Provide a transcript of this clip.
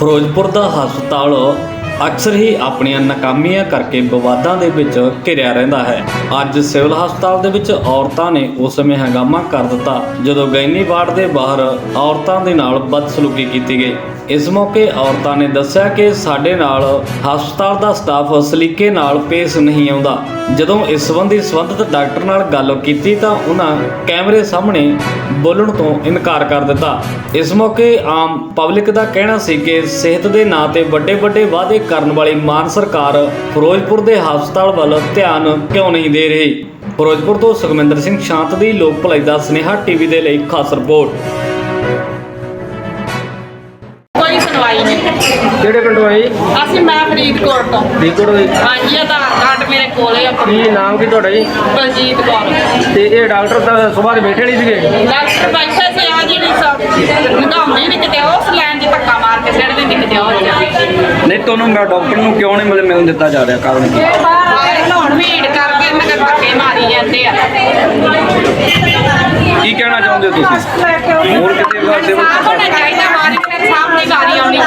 ਫਿਰੋਜ਼ਪੁਰ ਦਾ ਹਸਪਤਾਲ ਅਕਸਰ ਹੀ ਆਪਣੀਆਂ ਨਾਕਾਮੀਆਂ ਕਰਕੇ ਵਿਵਾਦਾਂ ਦੇ ਵਿੱਚ ਘਿਰਿਆ ਰਹਿੰਦਾ ਹੈ। ਅੱਜ ਸਿਵਲ ਹਸਪਤਾਲ ਦੇ ਵਿੱਚ ਔਰਤਾਂ ਨੇ ਉਸ ਸਮੇਂ ਹੰਗਾਮਾ ਕਰ ਦਿੱਤਾ, ਜਦੋਂ ਗੈਨੀ ਵਾਰਡ ਦੇ ਬਾਹਰ ਔਰਤਾਂ ਦੇ ਨਾਲ ਬਦਸਲੂਕੀ ਕੀਤੀ ਗਈ। ਇਸ ਮੌਕੇ ਔਰਤਾਂ ਨੇ ਦੱਸਿਆ ਕਿ ਸਾਡੇ ਨਾਲ ਹਸਪਤਾਲ ਦਾ ਸਟਾਫ ਸਲੀਕੇ ਨਾਲ ਪੇਸ਼ ਨਹੀਂ ਆਉਂਦਾ। ਜਦੋਂ ਇਸ ਸੰਬੰਧੀ ਸੰਬੰਧਿਤ ਡਾਕਟਰ ਨਾਲ ਗੱਲ ਕੀਤੀ ਤਾਂ ਉਹਨਾਂ ਕੈਮਰੇ ਸਾਹਮਣੇ ਬੋਲਣ ਤੋਂ ਇਨਕਾਰ ਕਰ ਦਿੱਤਾ। ਇਸ ਮੌਕੇ ਆਮ ਪਬਲਿਕ ਦਾ ਕਹਿਣਾ ਸੀ ਕਿ ਸਿਹਤ ਦੇ ਨਾਂ ਤੇ ਵੱਡੇ ਵੱਡੇ ਵਾਅਦੇ ਕਰਨ ਵਾਲੀ ਮਾਨ ਸਰਕਾਰ ਫਿਰੋਜ਼ਪੁਰ ਦੇ ਹਸਪਤਾਲ ਵੱਲ ਧਿਆਨ ਕਿਉਂ ਨਹੀਂ ਦੇ ਰਹੀ? ਫਿਰੋਜ਼ਪੁਰ ਤੋਂ ਸੁਖਮਿੰਦਰ ਸਿੰਘ ਸ਼ਾਂਤ ਦੀ ਲੋਕ ਭਲਾਈ ਦਾ ਸੁਨੇਹਾ ਟੀਵੀ ਦੇ ਲਈ ਖਾਸ ਰਿਪੋਰਟ। ਕੋਈ ਸੁਣਵਾਈ ਨਹੀਂ ਕਿਹੜੇ ਪਿੰਡੋਂ ਆਏ ਜੀ? ਅਸੀਂ ਮੈਂ ਫਰੀਦਕੋਟ ਤੋਂ। ਫਰੀਦਕੋਟ ਦੇ ਹਾਂਜੀ ਆਧਾਰ ਕਾਰਡ ਮੇਰੇ ਕੋਲੇ ਆ। ਕੀ ਨਾਮ ਕੀ ਤੁਹਾਡਾ ਜੀ? ਬਲਜੀਤ ਕੌਰ। ਤੇ ਇਹ ਡਾਕਟਰ ਤਾਂ ਸਵੇਰ ਦੇ ਬੈਠੇ ਨਹੀਂ ਸੀਗੇ? ਡਾਕਟਰ ਬੈਠੇ ਸੀ ਆ ਜਿਹੜੀ ਸਭ ਨਿਗਾਉਂਦੀ ਨਹੀਂ ਕਿਤੇ ਉਸ ਲਾਈਨ 'ਚ ਧੱਕਾ ਮਾਰ ਕੇ ਸਿੱਟ ਦਿੰਦੀ ਕਿਤੇ ਉਹ ਨਹੀਂ ਤੁਹਾਨੂੰ ਮੈਂ ਡਾਕਟਰ ਨੂੰ ਕਿਉਂ ਨਹੀਂ ਮਿਲ ਮਿਲਣ ਦਿੱਤਾ ਜਾ ਰਿਹਾ ਕਾਰਨ ਕੀ? ਹੁਣ ਭੀੜ ਕਰਕੇ ਨਗਰ ਧੱਕੇ ਮਾਰੀ ਜਾਂਦੇ ਆ। ਕੀ ਕਹਿਣਾ ਚਾਹੁੰਦੇ ਹੋ ਤੁਸੀਂ? ਹੋਰ ਕਿਤੇ ਵਾਸਤੇ ਸਾਫ਼ ਹੋਣਾ ਚਾਹੀਦਾ ਵਾਰੀ ਫਿਰ ਸਾਹਮਣੇ ਵਾਰੀ ਆਉਣੀ